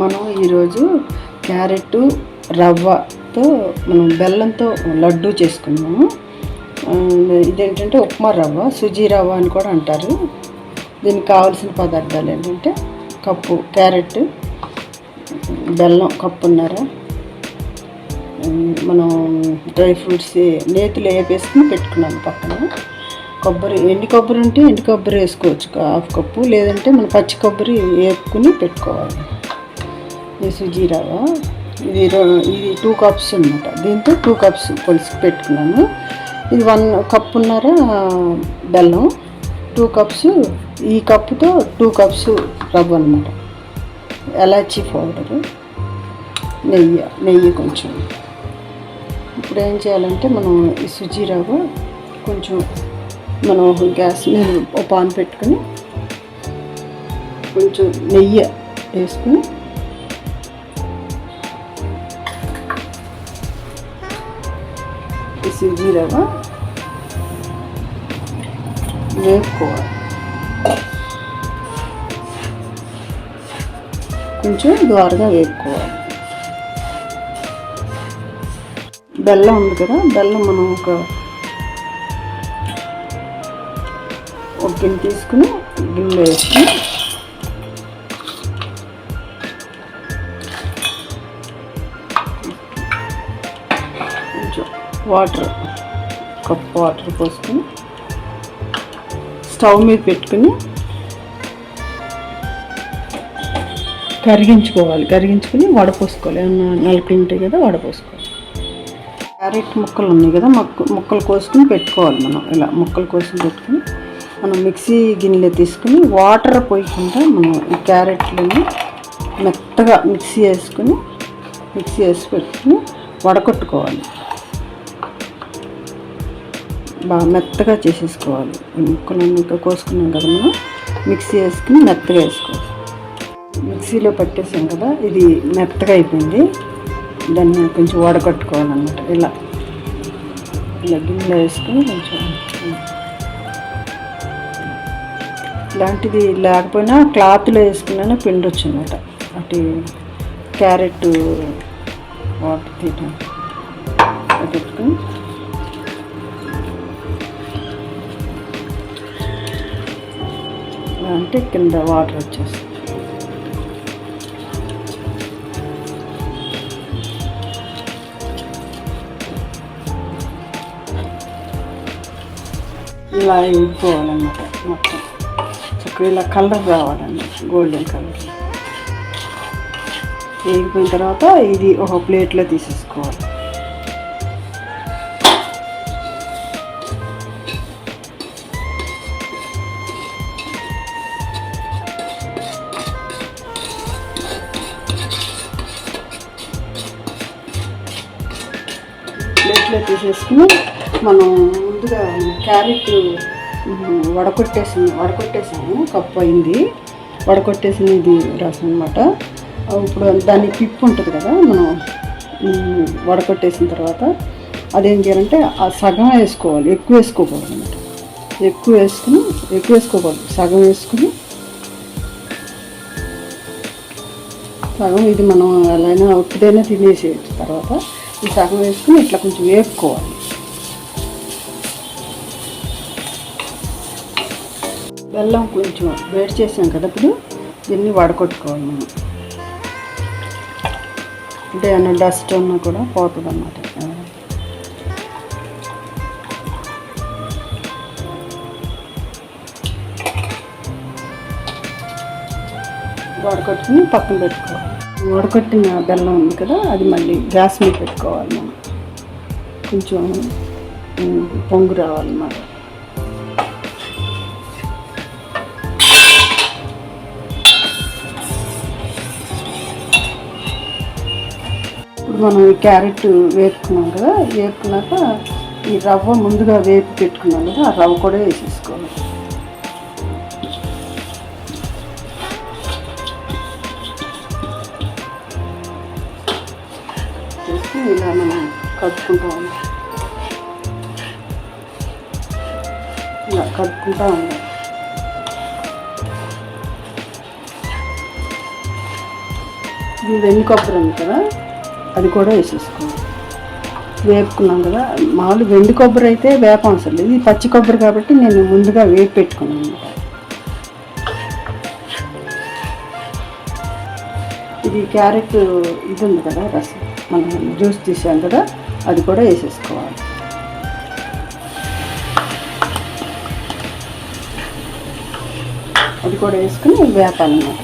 మనం ఈరోజు క్యారెట్ రవ్వతో మనం బెల్లంతో లడ్డు చేసుకున్నాము. ఇదేంటంటే ఉప్మా రవ్వ సుజీ రవ్వ అని కూడా అంటారు. దీనికి కావాల్సిన పదార్థాలు ఏంటంటే కప్పు క్యారెట్ బెల్లం కప్పున్నర. మనం డ్రై ఫ్రూట్స్ నేతిలో వేపేసుకుని పెట్టుకున్నాను పక్కన. కొబ్బరి ఎండు కొబ్బరి ఉంటే ఎండు కొబ్బరి వేసుకోవచ్చు? Half cup. లేదంటే మనం పచ్చి కొబ్బరి వేపుకుని పెట్టుకోవాలి. సుజీ రవ్వ ఇది రో- ఇది టూ కప్స్ అనమాట దీంతో టూ కప్స్ కొలిసి పెట్టుకున్నాను ఇది వన్ కప్పున్నర బెల్లం టూ కప్స్ ఈ కప్పుతో టూ కప్స్ రవ్వ అనమాట ఎలాచీ పౌడరు నెయ్యి నెయ్యి కొంచెం. ఇప్పుడు ఏం చేయాలంటే మనం ఈ సుజీ రవ్వ కొంచెం మనం గ్యాస్ మీద పాన్ పెట్టుకుని కొంచెం నెయ్యి వేసుకుని సుజీ రవ్వ వేపుకోవాలి కొంచెం ద్వారగా వేపుకోవాలి బెల్లం ఉంది కదా బెల్లం మనం ఒక ఒక గిన్నె తీసుకుని గిన్నెలో వేసుకుని వాటర్ కప్ వాటర్ పోసుకుని స్టవ్ మీద పెట్టుకుని కరిగించుకోవాలి. కరిగించుకుని వడపోసుకోవాలి ఏమన్నా నలుకలు ఉంటాయి కదా వడపోసుకోవాలి క్యారెట్ ముక్కలు ఉన్నాయి కదా మొక్క ముక్కలు కోసుకుని పెట్టుకోవాలి మనం. ఇలా ముక్కలు కోసుకుని పెట్టుకుని మనం మిక్సీ గిన్నెలో తీసుకుని వాటర్ పోయకుండా మనం ఈ క్యారెట్లని మెత్తగా మిక్సీ వేసుకుని మిక్సీ వేసి పెట్టుకుని వడకొట్టుకోవాలి. బాగా మెత్తగా చేసేసుకోవాలి. ఈ ముక్కలన్నీ ఇంకా కోసుకున్నాం కదా మనం. మిక్సీ వేసుకుని మెత్తగా వేసుకోవాలి. మిక్సీలో పట్టేసాం కదా ఇది మెత్తగా అయిపోయింది. దాన్ని కొంచెం వడగట్టుకోవాలన్నమాట ఇలా. ఇలా గిన్నెలో వేసుకుని కొంచెం ఇలాంటిది లేకపోయినా క్లాత్లో వేసుకున్నా పిండొచ్చు అనమాట అటు క్యారెట్ వాటర్ తీయటం. పెట్టుకుని అంటే కింద వాటర్ వచ్చేస్తుంది. ఇలా ఇవ్వాలన్నమాట మొత్తం. చక్కగా ఇలా కలర్ రావాలన్నమాట గోల్డెన్ కలర్. వేగిపోయిన తర్వాత ఇది ఒక ప్లేట్లో తీసేసుకోవాలి. ప్లేట్లో తీసేసుకుని మనం ముందుగా క్యారెట్ వడకొట్టేసి వడకొట్టేసాము. కప్పు అయింది. వడకొట్టేసిన ఇది రసం అనమాట ఇప్పుడు దాని పిప్పు ఉంటుంది కదా మనం వడకొట్టేసిన తర్వాత అదేం చేయాలంటే ఆ సగం వేసుకోవాలి. ఎక్కువ వేసుకోకూడదు అనమాట ఎక్కువ వేసుకుని ఎక్కువ వేసుకోకూడదు. సగం వేసుకుని సగం ఇది మనం ఎలా అయినా ఉట్టిదైనా తినేసేయచ్చు. తర్వాత ఈ సగం వేసుకుని ఇట్లా కొంచెం వేపుకోవాలి బెల్లం కొంచెం వేడి చేసాం కదా ఇప్పుడు దీన్ని వడకొట్టుకోవాలి మనం అంటే ఏమైనా డస్ట్ ఉన్నా కూడా పోతుంది అన్నమాట వడకొట్టుకుని పక్కన పెట్టుకోవాలి వడకొట్టిన బెల్లం ఉంది కదా అది మళ్ళీ గ్యాస్ మీద పెట్టుకోవాలి మనం. కొంచెం పొంగు రావాలన్నమాట ఇప్పుడు మనం ఈ క్యారెట్ వేపుకున్నాం కదా వేపుకున్నాక ఈ రవ్వ ముందుగా వేపు పెట్టుకున్నాం కదా ఆ రవ్వ కూడా వేసేసుకోవాలి. కలుపుకుంటూ ఉన్నాం ఇలా కలుపుకుంటూ ఉన్నాం ఇది వెండి కొబ్బరి ఉంది కదా? అది కూడా వేసేసుకోవాలి వేపుకున్నాం కదా? మామూలు వెండి కొబ్బరి అయితే వేప అవసరం లేదు. ఇది పచ్చి కొబ్బరి కాబట్టి నేను ముందుగా వేపు పెట్టుకున్నాను అనమాట. ఇది క్యారెట్ ఇది ఉంది కదా రసం. మనం జ్యూస్ తీసాం కదా? అది కూడా వేసేసుకోవాలి. అది కూడా వేసుకుని వేపాలన్నమాట.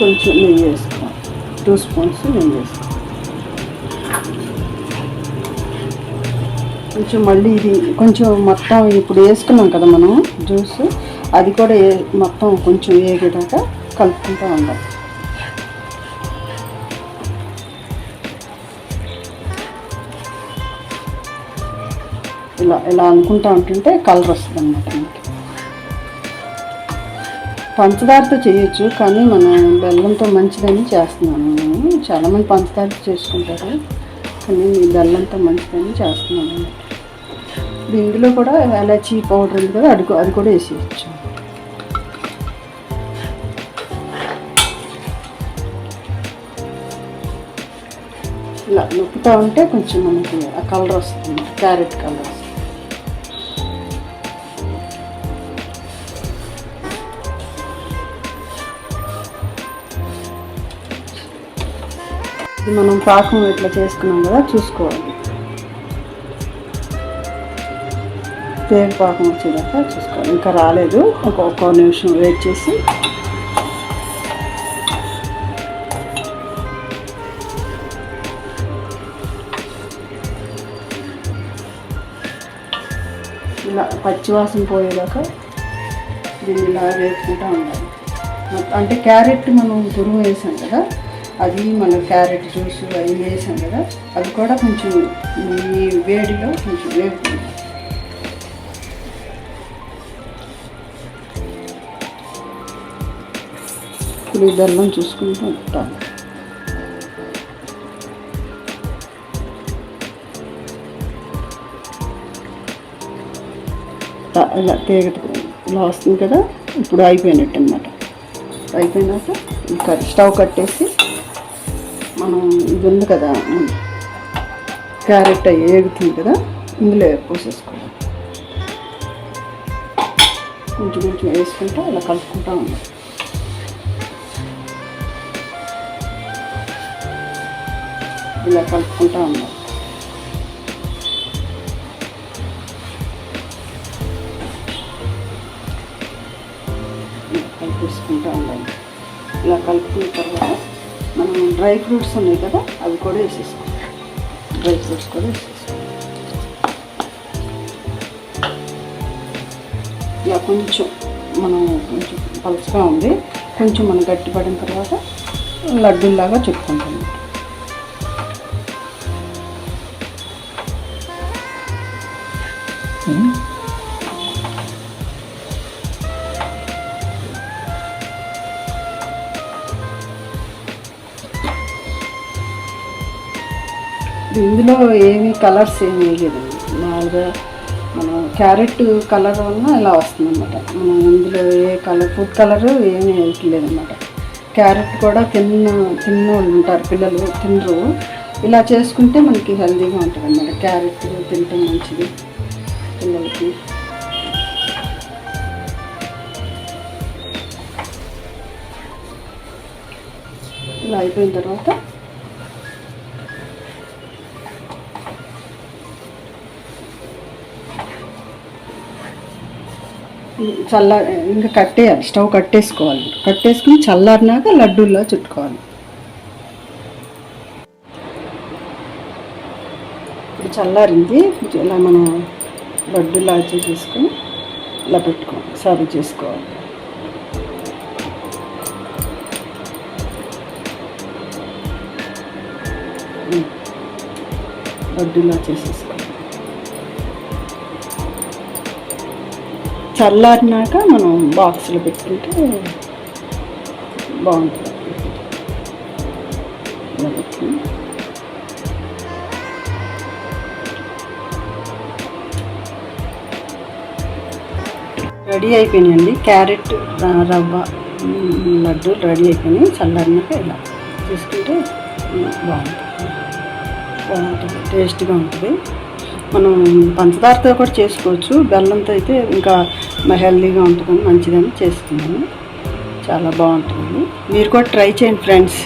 కొంచెం నెయ్యి వేసుకోవాలి. టూ స్పూన్స్ నెయ్యి వేసుకోవాలి. కొంచెం మళ్ళీ ఇది కొంచెం మొత్తం ఇప్పుడు వేసుకున్నాం కదా మనం జ్యూస్ అది కూడా మొత్తం కొంచెం వేగేదాకా కలుపుకుంటూ ఉండాలి. ఇలా ఇలా అనుకుంటా ఉంటుంటే కలర్ వస్తుంది అన్నమాట మనకి. పంచదారతో చేయొచ్చు కానీ మనం బెల్లంతో మంచిదని చేస్తున్నాను నేను. చాలామంది పంచదారతో చేసుకుంటారు కానీ బెల్లంతో మంచిదని చేస్తున్నాను అన్నమాట. ఇందులో కూడా ఎలాచీ పౌడర్ ఉంది కదా అది అది కూడా వేసేయచ్చు. ఇలా నొక్కుతూ ఉంటే కొంచెం మనకి ఆ కలర్ వస్తుంది క్యారెట్ కలర్ వస్తుంది. మనం పాకం ఇట్లా చేసుకున్నాం కదా చూసుకోవాలి. తేగ పాకం వచ్చేదాకా చూసుకోవాలి. ఇంకా రాలేదు. ఒక ఒక్క నిమిషం వెయిట్ చేసి ఇట్లా పచ్చివాసన పోయేదాకా దీన్ని ఇలా వేసుకుంటా ఉండాలి. అంటే క్యారెట్ మనం తురుము వేసాం కదా అది మన క్యారెట్ జ్యూస్ అవి వేసాం కదా అది కూడా కొంచెం ఈ వేడిలో కొంచెం వేపుకుంటాం ఇప్పుడు ఈ బెల్లం చూసుకుంటూ ఉంటాను. ఇలా తీగ ఇలా వస్తుంది కదా ఇప్పుడు అయిపోయినట్టు అనమాట అయిపోయినాక ఇంకా స్టవ్ కట్టేసి మనం ఇది ఉంది కదా క్యారెట్ అవి ఏగుతుంది కదా ఇందులో పోసేసుకోవాలి. కొంచెం కొంచెం వేసుకుంటా ఇలా కలుపుకుంటా ఉన్నాం ఇలా కలుపుకుంటా ఉన్నాం కలిపేసుకుంటా ఉండాలి. ఇలా కలుపుకున్న తర్వాత మనం డ్రై ఫ్రూట్స్ ఉన్నాయి కదా అవి కూడా వేసేసుకోవాలి. డ్రై ఫ్రూట్స్ కూడా వేసేసుకోవాలి. ఇలా కొంచెం మనం కొంచెం పలుచగా ఉంది కొంచెం మనం గట్టిపడిన తర్వాత లడ్డూలాగా చుట్టుకుంటాం. Hmm? ఇందులో ఏమి కలర్స్ ఏమి వేయలేదు మామూలుగా మనం క్యారెట్ కలర్ వలన ఇలా వస్తుంది అనమాట మనం ఇందులో ఏ కలర్ ఫుడ్ కలర్ ఏమీ వేయట్లేదనమాట క్యారెట్ కూడా తిన్న తిన్న వాళ్ళు ఉంటారు పిల్లలు తినరు. ఇలా చేసుకుంటే మనకి హెల్తీగా ఉంటుంది అనమాట క్యారెట్ తింటే మంచిది పిల్లలకి. ఇలా అయిపోయిన తర్వాత చల్ల ఇంకా కట్టేయాలి స్టవ్ కట్టేసుకోవాలి. కట్టేసుకుని చల్లారినాక లడ్డూల్లో చుట్టుకోవాలి. ఇప్పుడు చల్లారింది ఇలా మనం లడ్డూలా చేసుకుని ఇలా పెట్టుకోవాలి సర్వ్ చేసుకోవాలి. లడ్డూలా చేసేసుకోవాలి చల్లారినాక మనం బాక్స్లో పెట్టుకుంటే బాగుంటుంది. రెడీ అయిపోయినాయండి. క్యారెట్ రవ్వ లడ్డు రెడీ అయిపోయినాయి. చల్లారినాక ఇలా తీసుకుంటే బాగుంటుంది. బాగుంటుంది. టేస్ట్గా ఉంటుంది. మనం పంచదారతో కూడా చేసుకోవచ్చు. బెల్లంతో అయితే ఇంకా హెల్దీగా ఉంటుందని మంచిదని చేస్తున్నాను చాలా బాగుంటుంది మీరు కూడా ట్రై చేయండి ఫ్రెండ్స్.